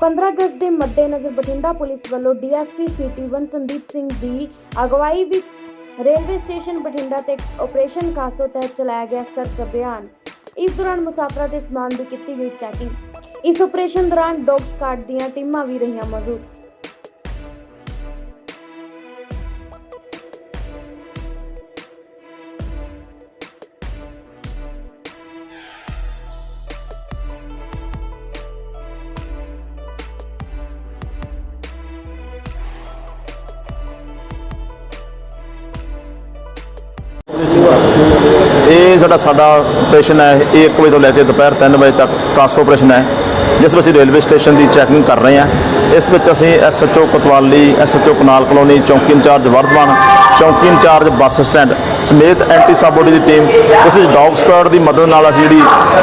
15 ਅਗਸਤ ਦੇ ਮੱਦੇਨਜ਼ਰ ਬਠਿੰਡਾ ਪੁਲਿਸ ਵੱਲੋਂ ਡੀਐਸਪੀ ਸਿਟੀ 1 ਸੰਦੀਪ ਸਿੰਘ ਦੀ ਅਗਵਾਈ ਵਿੱਚ ਰੇਲਵੇ ਸਟੇਸ਼ਨ ਬਠਿੰਡਾ ਤੇ ਆਪਰੇਸ਼ਨ ਕਾਸੋ ਤਹਿਤ ਚਲਾਇਆ ਗਿਆ ਸਰਚ ਅਭਿਆਨ। ਇਸ ਦੌਰਾਨ ਮੁਸਾਫਰਾਂ ਦੇ ਸਮਾਨ ਦੀ ਕੀਤੀ ਗਈ ਚੈਕਿੰਗ ਇਸ ਆਪਰੇਸ਼ਨ ਦੌਰਾਨ ਡੌਗ ਸਕਾਡ ਦੀਆਂ ਟੀਮਾਂ ਵੀ ਰਹੀਆਂ ਮੌਜੂਦ। ਜਿਹੜਾ ਸਾਡਾ ਸਾਡਾ ਆਪਰੇਸ਼ਨ ਹੈ, ਇਹ 1 ਵਜੇ ਤੋਂ ਲੈ ਕੇ ਦੁਪਹਿਰ 3 ਵਜੇ ਤੱਕ ਕਾਸੋ ਆਪਰੇਸ਼ਨ ਹੈ, ਜਿਸ ਵਿੱਚ ਅਸੀਂ ਰੇਲਵੇ ਸਟੇਸ਼ਨ ਦੀ ਚੈਕਿੰਗ ਕਰ ਰਹੇ ਹਾਂ। ਇਸ ਵਿੱਚ ਅਸੀਂ SHO Kotwali SHO canal colony, ਚੌਂਕੀ ਇੰਚਾਰਜ ਵਰਧਮਾਨ, ਚੌਂਕੀ ਇੰਚਾਰਜ ਬੱਸ ਸਟੈਂਡ ਸਮੇਤ ਐਂਟੀ ਸਾਬੋਡੀ ਦੀ ਟੀਮ ਇਸ ਵਿੱਚ ਡੌਗ ਸਕੁਆਡ ਦੀ ਮਦਦ ਨਾਲ ਅਸੀਂ ਜਿਹੜੀ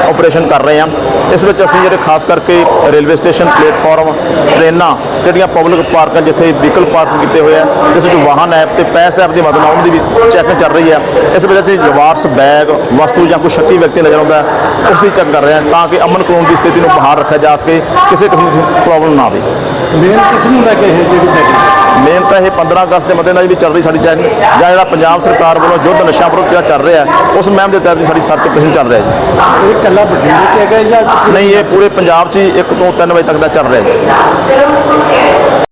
ਆਪਰੇਸ਼ਨ ਕਰ ਰਹੇ ਹਾਂ। ਇਸ ਵਿੱਚ ਅਸੀਂ ਜਿਹੜੇ ਖਾਸ ਕਰਕੇ ਰੇਲਵੇ ਸਟੇਸ਼ਨ, ਪਲੇਟਫਾਰਮ, ਟ੍ਰੇਨਾਂ ਜਿਹੜੀਆਂ ਪਬਲਿਕ ਪਾਰਕਾਂ ਜਿੱਥੇ ਵਹੀਕਲ ਪਾਰਕ ਕੀਤੇ ਹੋਏ ਆ, ਜਿਸ ਵਿੱਚ ਵਾਹਨ ਐਪ ਤੇ ਪੈਸ ਐਪ ਦੀ ਮਦਦ ਨਾਲ ਉਹਨਾਂ ਦੀ ਵੀ ਚੈਕਿੰਗ ਚੱਲ ਰਹੀ ਹੈ ਇਸ ਵਿੱਚ ਅਸੀਂ ਲਿਵਾਰਸ ਬੈਗ ਵਸਤੂ ਜਾਂ ਕੋਈ ਸ਼ੱਕੀ ਵਿਅਕਤੀ ਨਜ਼ਰ ਆਉਂਦਾ ਉਸ ਦੀ ਚੈੱਕ ਕਰ ਰਹੇ ਹਾਂ ਤਾਂ ਕਿ ਅਮਨ ਕਾਨੂੰਨ ਦੀ ਸਥਿਤੀ ਨੂੰ ਬਹਾਲ ਰੱਖਿਆ ਜਾ ਸਕੇ, ਕਿਸੇ ਕਿਸਮ ਦੀ ਪ੍ਰੋਬਲਮ ਨਾ ਆਵੇ। ਮੇਨ ਕਿਸ ਨੂੰ ਲੈ ਕੇ ਇਹ ਜਿਹੜੀ ਚੈਕਿੰਗ ਮੇਨ ਤਾਂ ਇਹ 15 ਅਗਸਤ ਦੇ ਮੱਦੇਨਜ਼ਰ ਵੀ ਚੱਲ ਰਹੀ ਸਾਡੀ ਚੈਕਿੰਗ ਜਾਂ ਜਿਹੜਾ ਪੰਜਾਬ ਸਰਕਾਰ ਵੱਲੋਂ ਯੁੱਧ ਨਸ਼ਾ ਵਿਰੁੱਧ ਜਿਹੜਾ ਚੱਲ ਰਿਹਾ ਉਸ ਮੁਹਿੰਮ ਦੇ ਤਹਿਤ ਵੀ ਸਾਡੀ ਸਰਚ ਆਪਰੇਸ਼ਨ ਚੱਲ ਰਿਹਾ ਜੀ। ਇਹ ਕੱਲਾ ਬਠਿੰਡੇ ਚ ਹੈਗਾ ਜਾਂ ਨਹੀਂ ਇਹ ਪੂਰੇ ਪੰਜਾਬ 'ਚ ਹੀ 1 ਤੋਂ 3 ਵਜੇ ਤੱਕ ਦਾ ਚੱਲ ਰਿਹਾ ਜੀ।